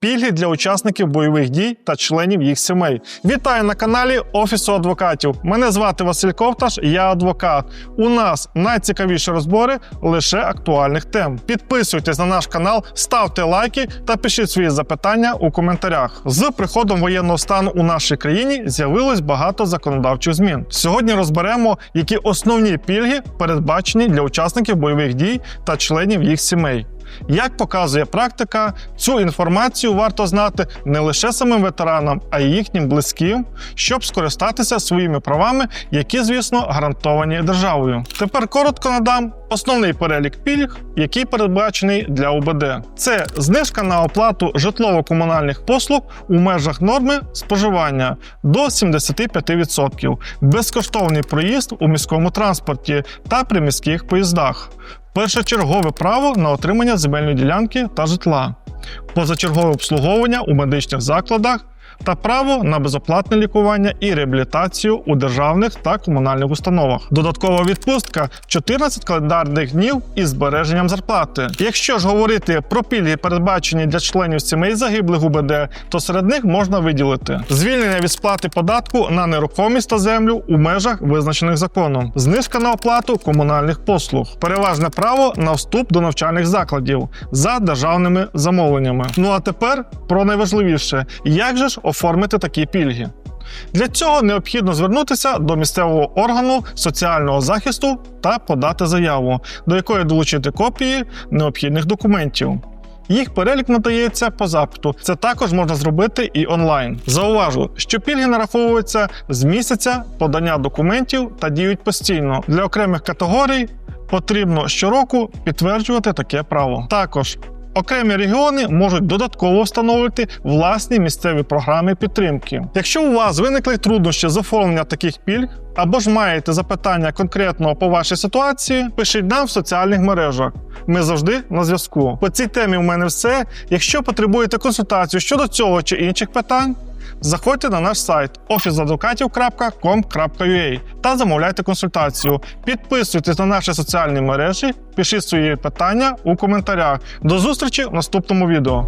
Пільги для учасників бойових дій та членів їх сімей. Вітаю на каналі Офісу адвокатів. Мене звати Василь Ковташ, я адвокат. У нас найцікавіші розбори лише актуальних тем. Підписуйтесь на наш канал, ставте лайки та пишіть свої запитання у коментарях. З приходом воєнного стану у нашій країні з'явилось багато законодавчих змін. Сьогодні розберемо, які основні пільги передбачені для учасників бойових дій та членів їх сімей. Як показує практика, цю інформацію варто знати не лише самим ветеранам, а й їхнім близьким, щоб скористатися своїми правами, які, звісно, гарантовані державою. Тепер коротко надам основний перелік пільг, який передбачений для УБД. Це знижка на оплату житлово-комунальних послуг у межах норми споживання до 75%, безкоштовний проїзд у міському транспорті та приміських поїздах першочергове право на отримання земельної ділянки та житла, позачергове обслуговування у медичних закладах та право на безоплатне лікування і реабілітацію у державних та комунальних установах. Додаткова відпустка 14 календарних днів із збереженням зарплати. Якщо ж говорити про пільги, передбачені для членів сімей загиблих УБД, то серед них можна виділити звільнення від сплати податку на нерухомість та землю у межах визначених законом, знижка на оплату комунальних послуг, переважне право на вступ до навчальних закладів за державними замовленнями. Ну а тепер про найважливіше, як же ж оформити такі пільги. Для цього необхідно звернутися до місцевого органу соціального захисту та подати заяву, до якої долучити копії необхідних документів. Їх перелік надається по запиту. Це також можна зробити і онлайн. Зауважу, що пільги нараховуються з місяця подання документів та діють постійно. Для окремих категорій потрібно щороку підтверджувати таке право. Також Окремі регіони можуть додатково встановити власні місцеві програми підтримки. Якщо у вас виникли труднощі з оформлення таких пільг, або ж маєте запитання конкретно по вашій ситуації, пишіть нам в соціальних мережах. Ми завжди на зв'язку. По цій темі у мене все. Якщо потребуєте консультацію щодо цього чи інших питань, заходьте на наш сайт officeadvokatів.com.ua та замовляйте консультацію. Підписуйтесь на наші соціальні мережі, пишіть свої питання у коментарях. До зустрічі в наступному відео.